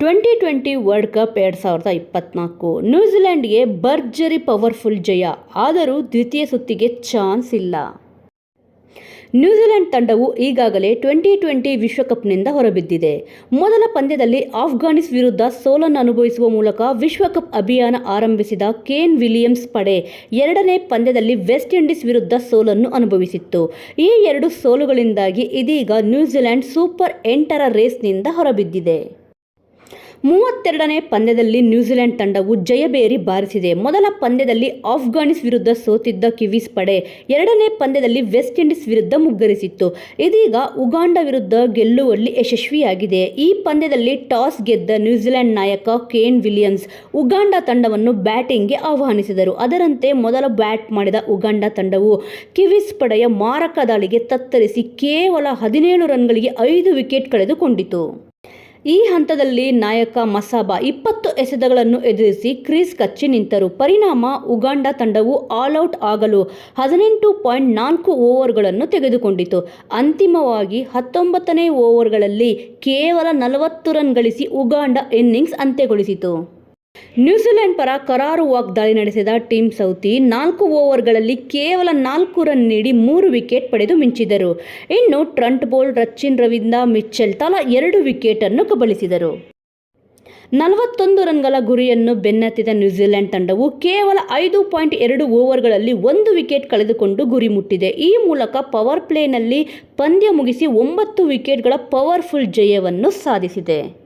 Twenty twenty world cup ಎರಡು ಸಾವಿರದ ಇಪ್ಪತ್ನಾಲ್ಕು. ನ್ಯೂಜಿಲೆಂಡ್ಗೆ ಭರ್ಜರಿ ಪವರ್ಫುಲ್ ಜಯ, ಆದರೂ ದ್ವಿತೀಯ ಸುತ್ತಿಗೆ ಚಾನ್ಸ್ ಇಲ್ಲ. ನ್ಯೂಜಿಲೆಂಡ್ ತಂಡವು ಈಗಾಗಲೇ ಟ್ವೆಂಟಿ ಟ್ವೆಂಟಿ ವಿಶ್ವಕಪ್ನಿಂದ ಹೊರಬಿದ್ದಿದೆ. ಮೊದಲ ಪಂದ್ಯದಲ್ಲಿ ಆಫ್ಘಾನಿಸ್ ವಿರುದ್ಧ ಸೋಲನ್ನು ಅನುಭವಿಸುವ ಮೂಲಕ ವಿಶ್ವಕಪ್ ಅಭಿಯಾನ ಆರಂಭಿಸಿದ ಕೇನ್ ವಿಲಿಯಮ್ಸ್ ಪಡೆ ಎರಡನೇ ಪಂದ್ಯದಲ್ಲಿ ವೆಸ್ಟ್ ಇಂಡೀಸ್ ವಿರುದ್ಧ ಸೋಲನ್ನು ಅನುಭವಿಸಿತ್ತು. ಈ ಎರಡು ಸೋಲುಗಳಿಂದಾಗಿ ಇದೀಗ ನ್ಯೂಜಿಲೆಂಡ್ ಸೂಪರ್ ಎಂಟರ ರೇಸ್ನಿಂದ ಹೊರಬಿದ್ದಿದೆ. ಮೂವತ್ತೆರಡನೇ ಪಂದ್ಯದಲ್ಲಿ ನ್ಯೂಜಿಲೆಂಡ್ ತಂಡವು ಜಯಬೇರಿ ಬಾರಿಸಿದೆ. ಮೊದಲ ಪಂದ್ಯದಲ್ಲಿ ಆಫ್ಘಾನಿಸ್ ವಿರುದ್ಧ ಸೋತಿದ್ದ ಕಿವೀಸ್ ಪಡೆ ಎರಡನೇ ಪಂದ್ಯದಲ್ಲಿ ವೆಸ್ಟ್ ಇಂಡೀಸ್ ವಿರುದ್ಧ ಮುಗ್ಗರಿಸಿತ್ತು. ಇದೀಗ ಉಗಾಂಡ ವಿರುದ್ಧ ಗೆಲ್ಲುವಲ್ಲಿ ಯಶಸ್ವಿಯಾಗಿದೆ. ಈ ಪಂದ್ಯದಲ್ಲಿ ಟಾಸ್ ಗೆದ್ದ ನ್ಯೂಜಿಲೆಂಡ್ ನಾಯಕ ಕೇನ್ ವಿಲಿಯಮ್ಸ್ ಉಗಾಂಡ ತಂಡವನ್ನು ಬ್ಯಾಟಿಂಗ್ಗೆ ಆಹ್ವಾನಿಸಿದರು. ಅದರಂತೆ ಮೊದಲ ಬ್ಯಾಟ್ ಮಾಡಿದ ಉಗಾಂಡ ತಂಡವು ಕಿವೀಸ್ ಪಡೆಯ ಮಾರಕ ದಾಳಿಗೆ ತತ್ತರಿಸಿ ಕೇವಲ ಹದಿನೇಳು ರನ್ಗಳಿಗೆ ಐದು ವಿಕೆಟ್ ಕಳೆದುಕೊಂಡಿತು. ಈ ಹಂತದಲ್ಲಿ ನಾಯಕ ಮಸಾಬಾ ಇಪ್ಪತ್ತು ಎಸೆತಗಳನ್ನು ಎದುರಿಸಿ ಕ್ರೀಸ್ ಕಚ್ಚಿ ನಿಂತರು. ಪರಿಣಾಮ ಉಗಾಂಡ ತಂಡವು ಆಲ್ಔಟ್ ಆಗಲು ಹದಿನೆಂಟು ಪಾಯಿಂಟ್ ನಾಲ್ಕು ಓವರ್ಗಳನ್ನು ತೆಗೆದುಕೊಂಡಿತು. ಅಂತಿಮವಾಗಿ ಹತ್ತೊಂಬತ್ತನೇ ಓವರ್ಗಳಲ್ಲಿ ಕೇವಲ ನಲವತ್ತು ರನ್ ಗಳಿಸಿ ಉಗಾಂಡ ಇನ್ನಿಂಗ್ಸ್ ಅಂತ್ಯಗೊಳಿಸಿತು. ನ್ಯೂಜಿಲೆಂಡ್ ಪರ ಕರಾರು ವಾಗ್ದಾಳಿ ನಡೆಸಿದ ಟೀಮ್ ಸೌತಿ ನಾಲ್ಕು ಓವರ್ಗಳಲ್ಲಿ ಕೇವಲ ನಾಲ್ಕು ರನ್ ನೀಡಿ ಮೂರು ವಿಕೆಟ್ ಪಡೆದು ಮಿಂಚಿದರು. ಇನ್ನು Trent Boult Rachin Ravindra Mitchell ತಲಾ ಎರಡು ವಿಕೆಟನ್ನು ಕಬಳಿಸಿದರು. ನಲವತ್ತೊಂದು ರನ್ಗಳ ಗುರಿಯನ್ನು ಬೆನ್ನತ್ತಿದ ನ್ಯೂಜಿಲೆಂಡ್ ತಂಡವು ಕೇವಲ ಐದು ಪಾಯಿಂಟ್ ಎರಡು ಓವರ್ಗಳಲ್ಲಿ ಒಂದು ವಿಕೆಟ್ ಕಳೆದುಕೊಂಡು ಗುರಿ ಮುಟ್ಟಿದೆ. ಈ ಮೂಲಕ ಪವರ್ ಪ್ಲೇನಲ್ಲಿ ಪಂದ್ಯ ಮುಗಿಸಿ ಒಂಬತ್ತು ವಿಕೆಟ್ಗಳ ಪವರ್ಫುಲ್ ಜಯವನ್ನು ಸಾಧಿಸಿದೆ.